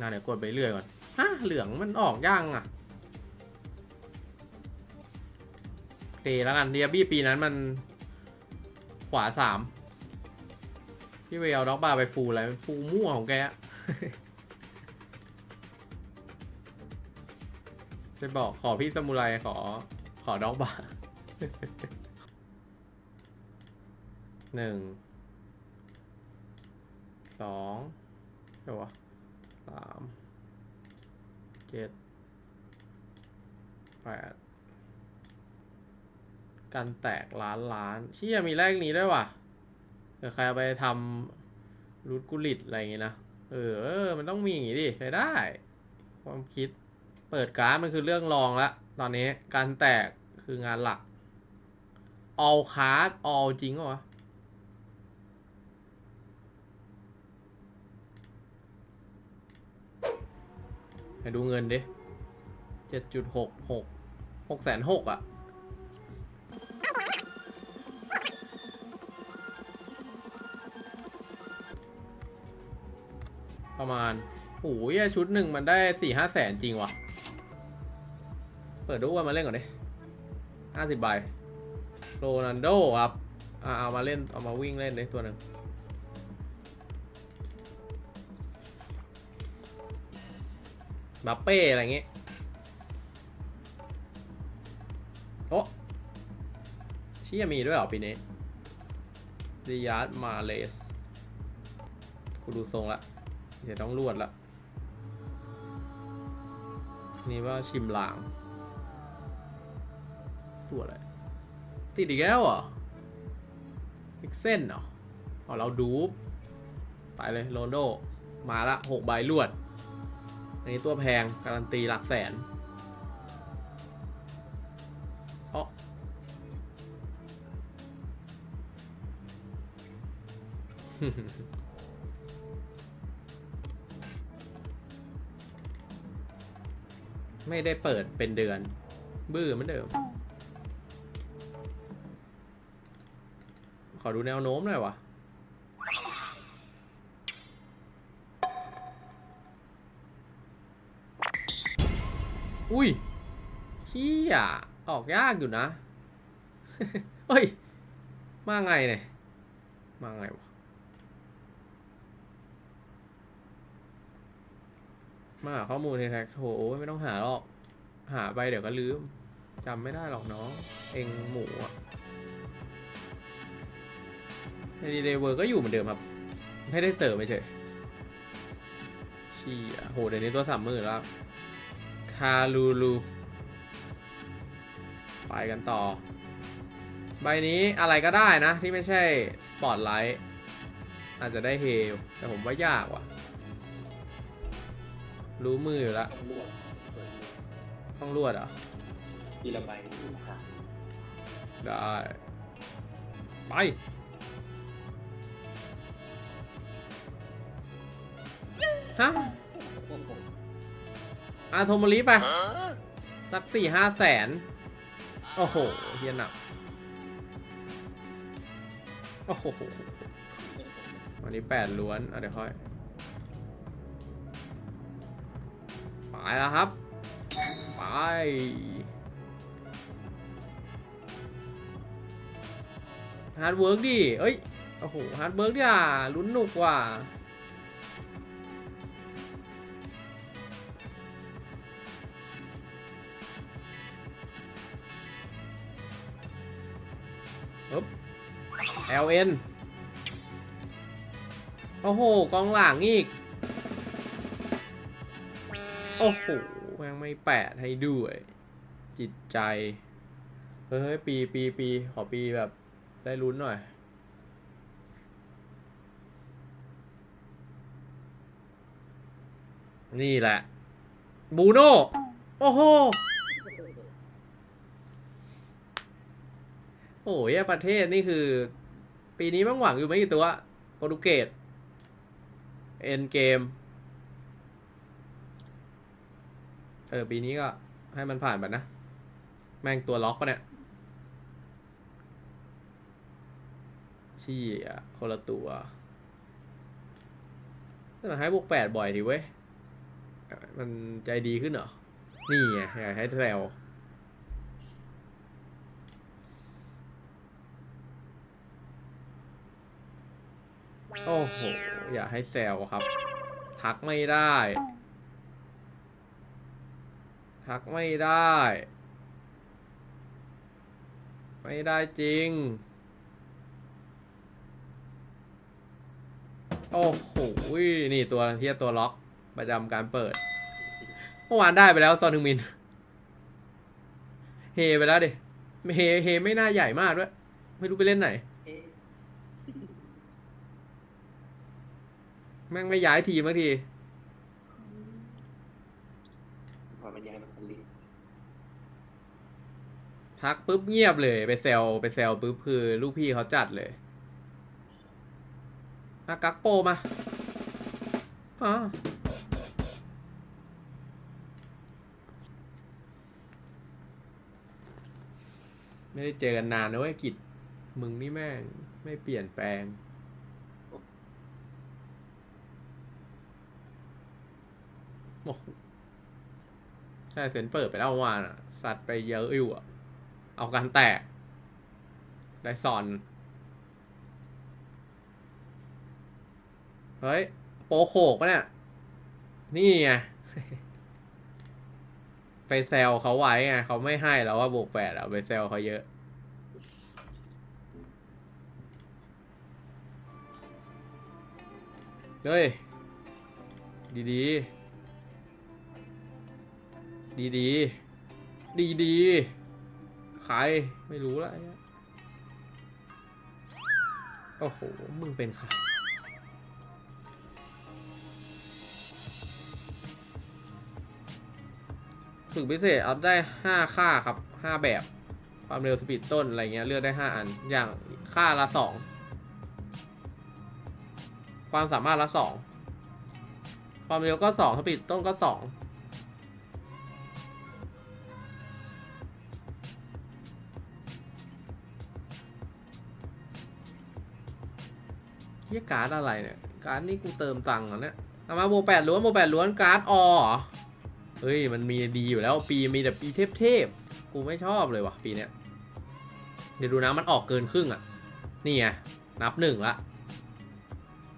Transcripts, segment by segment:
งานเดี๋ยวกดไปเรื่อยก่อนฮะเหลืองมันออกย่างอะเตแล้วกันเดียบี้ปีนั้นมันขวาสามพี่เวลด็อกบาร์ไปฟูอะไรฟูมั่วของแกอะจะบอกขอพี่สมุไรขอขอด็อกบาร์หนึ่งสองเดี๋ยววะ สามเจ็ดแปดกันแตกล้านล้านเชี่ยมีเลขนี้ด้วยว่ะเดี๋ยวใครเอาไปทำรูทกุลิตอะไรอย่างงี้นะ เออเออ มันต้องมีอย่างงี้ดิใช้ได้ ความคิดเปิดการ์ดมันคือเรื่องรองละ ตอนนี้การแตกคืองานหลัก all card all จริงเหรอ ให้ดูเงินดิเจ็ดจุดหกหกหกแสนหกอะ ประมาณโอ้ยชุดหนึ่งมันได้สี่ห้าแสนจริงวะเปิดดูว่ามาเล่นก่อนดิห้าสิบใบโรนันโดครับ อ่าเอามาเล่น เอามาวิ่งเล่นเลยตัวหนึ่ง บัปเป้อะไรเงี้ยโอ้เชี่ยมีด้วยเหรอปีนี้ดิยาร์ดมาเลสกูดูทรงละเดี๋ยวต้องรวดละนี่ว่าชิมหลางตัวอะไร ติดอีกแล้วเหรอพิกเส้นเหรอเอาเราดูปไปเลยโรนโด มาละหกใบรวด อันนี้ตัวแพง การันตีหลักแสนเอ๋อไม่ได้เปิดเป็นเดือน บื้อเหมือนเดิม ขอดูแนวโน้มหน่อยวะ อุ้ยเฮียออกยากอยู่นะ เฮ้ย มาไงเนี่ย มาไงวะมาหาข้อมูลในแท็กโถไม่ต้องหาหรอก หาไปเดี๋ยวก็ลืมจำไม่ได้หรอกน้อง เองหมูอะในดีเดย์เวอร์ก็อยู่เหมือนเดิมครับ ไม่ได้เสริมไม่เฉยชี้โหเดี๋ยวนี้ตัวสามหมื่นแล้ว คาลูลูไปกันต่อ ใบนี้อะไรก็ได้นะ ที่ไม่ใช่สปอตไลท์อาจจะได้เฮลแต่ผมว่ายากว่ะ รู้มืออยู่แล้วต้องรวดเปิดต้องรวดเหรอะทีละใบทีละค่ะได้ ไป ฮะ อาโทมริไปสักสี่ห้าแสน โอ้โหเฮียหนัก โอ้โหวันนี้แปดล้วนอะเดี๋ยวค่อยไปแล้วครับ ไป ฮาร์ดเวิร์กดิ เอ้ย โอ้โห ฮาร์ดเวิร์กดิอะลุ้นหนุกว่ะ LN โอ้โห กองหลังอีก โอ้โหยังไม่แปดให้ด้วย จิตใจ เฮ้ย ปีปีปีขอปีแบบได้ลุ้นหน่อยนี่แหละ บูโน่ โอ้โห โอ้ยประเทศนี่คือ ปีนี้มั่งหวังอยู่ไม่กี่ตัวโปรตุเกสเอ็นเกม เออ ปีนี้ก็ให้มันผ่านไปนะ แม่งตัวล็อกปะเนี่ยชี้อะคนละตัวแต่ให้บวกแปดบ่อยดิเว้ย มันใจดีขึ้นเหรอ นี่ไงอยากให้แซว โอ้โห อย่าให้แซวครับ ทักไม่ได้ ทักไม่ได้ ไม่ได้จริง โอ้โห นี่ตัวเทียตัวล็อกประจำการเปิด เมื่อวานได้ไปแล้วซอนฮึงมิน เฮไปแล้วดิ เฮ เฮไม่น่าใหญ่มากด้วย ไม่รู้ไปเล่นไหน เอ๊ะ แม่งไม่ย้ายทีมบางทีพอมันย้ายมาคันลิงทักปุ๊บเงียบเลย ไปแซวไปแซวปุ๊บคือลูกพี่เขาจัดเลยมากักโปมาอ๋อไม่ได้เจอกันนานนะเว้ยกิจมึงนี่แม่งไม่เปลี่ยนแปลง โอ้โหใช่เซนเปิดไปแล้ววานอะ สัตว์ไปเยอะอยู่อะ เอาการแตก ได้ซอน เฮ้ย โปโขกปะเนี่ย นี่ไง ไปแซวเขาไว้ไงเขาไม่ให้แล้วว่าบวกแปดอะไปแซวเขาเยอะเฮ้ย ดีดี ดีดีดีดีใครไม่รู้ละโอ้โห มึงเป็นใครฝึกพิเศษอัพได้ 5 ค่าครับ 5 แบบ ความเร็วสปีดต้น อะไรเงี้ยเลือกได้ 5 อัน อย่างค่าละ 2 ความสามารถละ 2 ความเร็วก็ 2 สปีดต้นก็ 2 เฮียการ์ดอะไรเนี่ย การ์ดนี่กูเติมตังค์เหรอเนี่ยเอามาโมแปดล้วนโมแปดล้วนการ์ดอเหรอเฮ้ยมันมีดีอยู่แล้วปีมีแต่ปีเทพๆกูไม่ชอบเลยว่ะปีเนี้ยเดี๋ยวดูนะมันออกเกินครึ่งอะ นี่ไงนับหนึ่งละ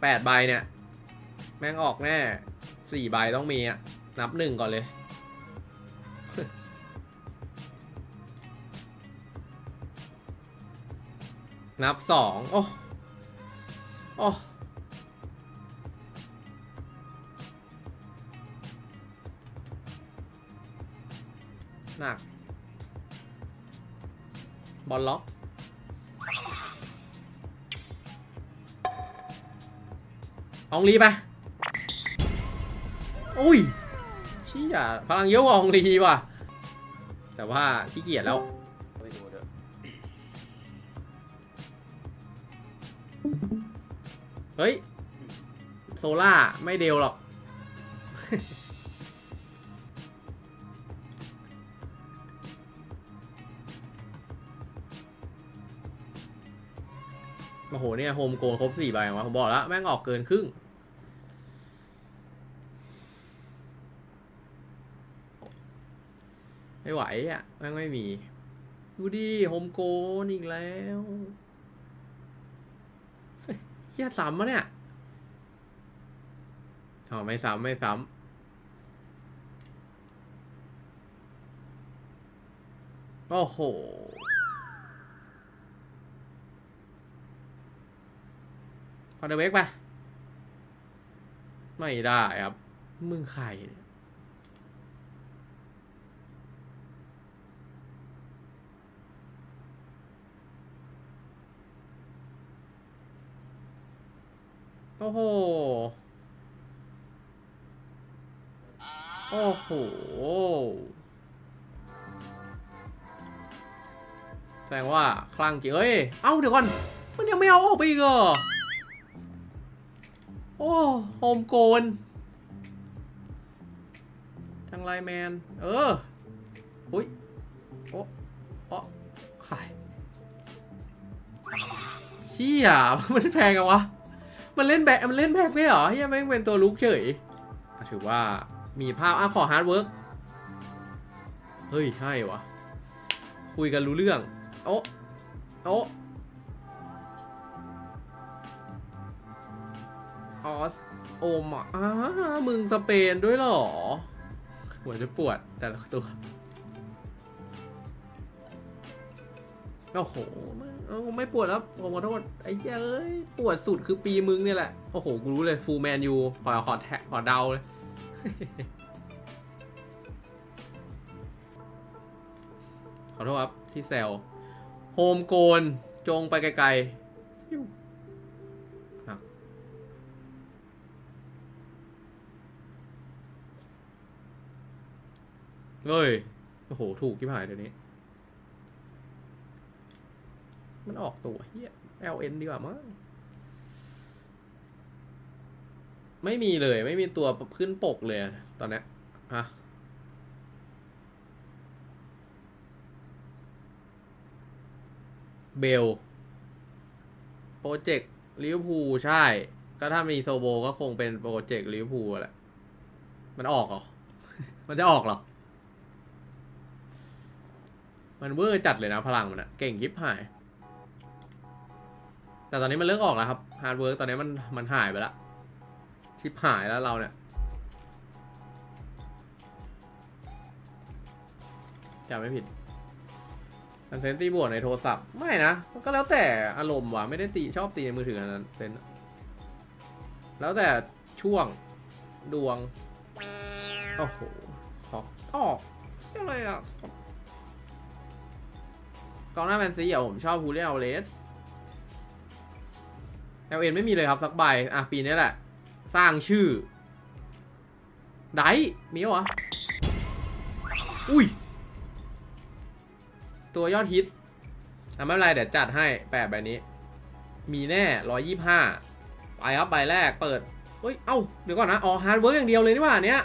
แปดใบเนี่ย แม่งออกแน่สี่ใบต้องมีอะ นับหนึ่งก่อนเลย นับสองโอ้ โอ้หนัก บอลล็อกองลีไปอุ้ยชี่ยพลังเยอะกว่าอองลีว่ะ แต่ว่าขี้เกียจแล้ว เฮ้ย โซล่า ไม่เดวหรอก โอ้โห เนี่ย โฮมโกนครบสี่ใบวะผมบอกแล้ว แม่งออกเกินครึ่ง ไม่ไหวอะ แม่งไม่มี ดูดิ โฮมโกนอีกแล้ว เฮียซ้ำมะเนี่ยอ๋อไม่ซ้ำไม่ซ้ำโอ้โหพอเดเวกไป ไม่ได้ครับ มึงใคร โอ้โห โอ้โห แสดงว่าคลั่งจริงเอ้ย เอ้าเดี๋ยวก่อน มันยังไม่เอาออกไปอีกเหรอ โอ้โฮมโกนจังไรแมน เออ อุ้ย โอ้โอ้ขายเชี่ยมันแพงอะวะ มันเล่นแบกมันเล่นแบกไม่เหรอเฮียแม่งเป็นตัวลุกเฉยถือว่ามีภาพอะขอฮาร์ดเวิร์กเฮ้ยใช่วะคุยกันรู้เรื่อง โอ้โอ้ออสโอมอะมึงสเปนด้วยเหรอ หัวจะปวดแต่ละตัว โอ้โหไม่เอาไม่ปวดแล้วผมขอโทษไอ้เหี้ยเอ้ยปวดสุดคือปีมึงเนี่ยแหละ โอ้โห กูรู้เลยฟูลแมนยูขอขอแทะขอเดาเลย ขอโทษครับ ที่แซวโฮมโกน จงไปไกลๆเฮ้ย โอ้โห ถูกที่หายเดี๋ยวนี้ มันออกตัวเฮีย LN ดีกว่ามั้งไม่มีเลย ไม่มีตัวขึ้นปกเลยอะตอนเนี้ยฮะเบลโปรเจกต์ลิเวอร์พูลใช่ ก็ถ้ามีโซโบก็คงเป็นโปรเจกต์ลิเวอร์พูลแหละ มันออกเหรอ มันจะออกเหรอ มันเวอร์จัดเลยนะพลังมันอะเก่งยิบหาย แต่ตอนนี้มันเลิกออกแล้วครับฮาร์ดเวิร์กตอนนี้มันมันหายไปแล้วชิปหายแล้วเราเนี่ยจำไม่ผิดมันเซนตีบวกในโทรศัพท์ ไม่นะ มันก็แล้วแต่อารมณ์ว่ะ ไม่ได้ตีชอบตีในมือถือนนั้นเซนแล้วแต่ช่วงดวง โอ้โหขอบออกอะไรอะกองหน้าแมนซีอะผมชอบฮูเลียนอัลเลส เอลเอ็นไม่มีเลยครับสักใบ อะ ปีนี้แหละ สร้างชื่อ ไดมีเหรออุ้ย ตัวยอดฮิตอะไม่เป็นไร เดี๋ยวจัดให้แปะใบนี้ มีแน่ร้อยยี่ห้าไปครับใบแรกเปิดเฮ้ย เอ้า เดี๋ยวก่อนนะ อ๋อ ฮาร์ดเวิร์กอย่างเดียวเลยนี่หว่าเนี้ย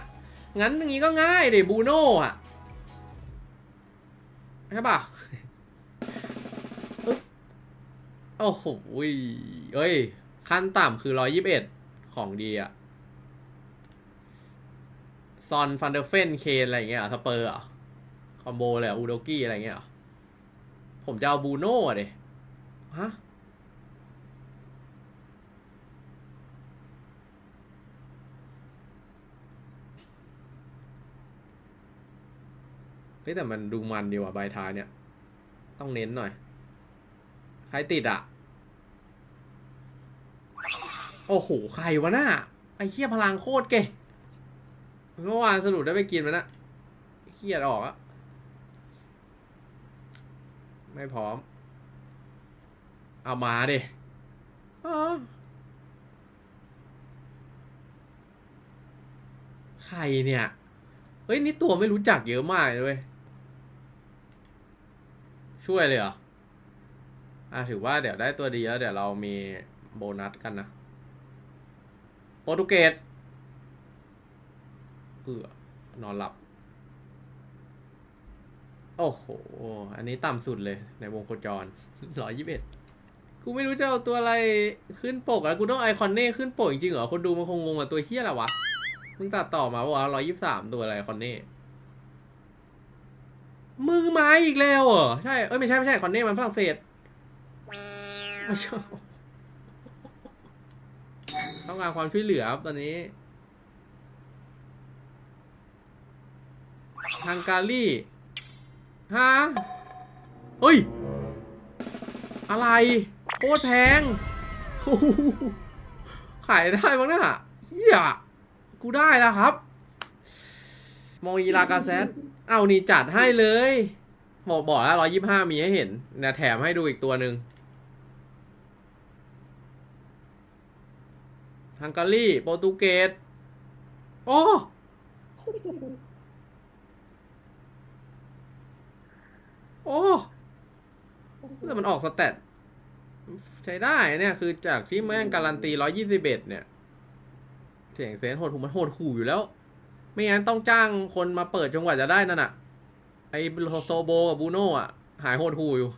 งั้นอย่างงี้ก็ง่ายเดี๋ยบูโน่อะใช่ปะ โอ้โหเอ้ย ขั้นต่ำคือร้อยิบเอ็ดของดีอะซอนฟันเดอร์เฟนเคนอะไรเงี้ยหรอสเปอร์อะคอมโบเลยอูโดกี้อะไรเงี้ยหรอผมจะเอาบูโน่เดฮะเฮ้ยแต่มันดูมันดีว่ะใบท้ายเนี่ย ต้องเน้นหน่อย ใครติดอะ โอ้โห ใครวะน่าไอ้เคียพลังโคตรเก่งเมื่อวานสรุปได้ไปกินมันนะเครียดออกอะไม่พร้อม เอามาดิใครเนี่ย เฮ้ย นี่ตัวไม่รู้จักเยอะมากเลยเว้ยช่วยเลยเหรอ อะถือว่าเดี๋ยวได้ตัวดีแล้วเดี๋ยวเรามีโบนัสกันนะ โปรตุเกสเออนอนหลับ โอ้โห อันนี้ต่ำสุดเลยในวงโคจรร้อยยี่สิบเอ็ดกูไม่รู้จะเอาตัวอะไรขึ้นปกแล้วกูต้องไอคอนเน่ขึ้นปกจริงเหรอ คนดูมันคงงงกับตัวเฮี้ยอะไรวะ มึงตัดต่อมาว่าร้อยยี่สามตัวอะไรคอนเน่ มือไม้อีกแล้วเหรอ ใช่ เอ้ยไม่ใช่ไม่ใช่คอนเน่มันฝรั่งเศส ไม่ชอบต้องการความช่วยเหลือครับตอนนี้ฮังการีฮะเฮ้ย อะไรโคตรแพง ขายได้มั้งน่ะเฮียกูได้แล้วครับมองอีลากาเซตเอานี่จัดให้เลย บอกบอกแล้วร้อยยี่ห้ามีให้เห็นเนี่ยแถมให้ดูอีกตัวหนึ่ง ฮังการีโปรตุเกสโอ้โอ้แต่มันออกสเตตใช้ได้เนี่ย คือจากที่แม่งการันตีร้อยยี่สิบเอ็ดเนี่ยเสียงเซนโหดหูมันโหดขู่อยู่แล้ว ไม่งั้นต้องจ้างคนมาเปิดจนกว่าจะได้นั่นอะไอโซโบกับบูโน่อะหายโหดหูอยู่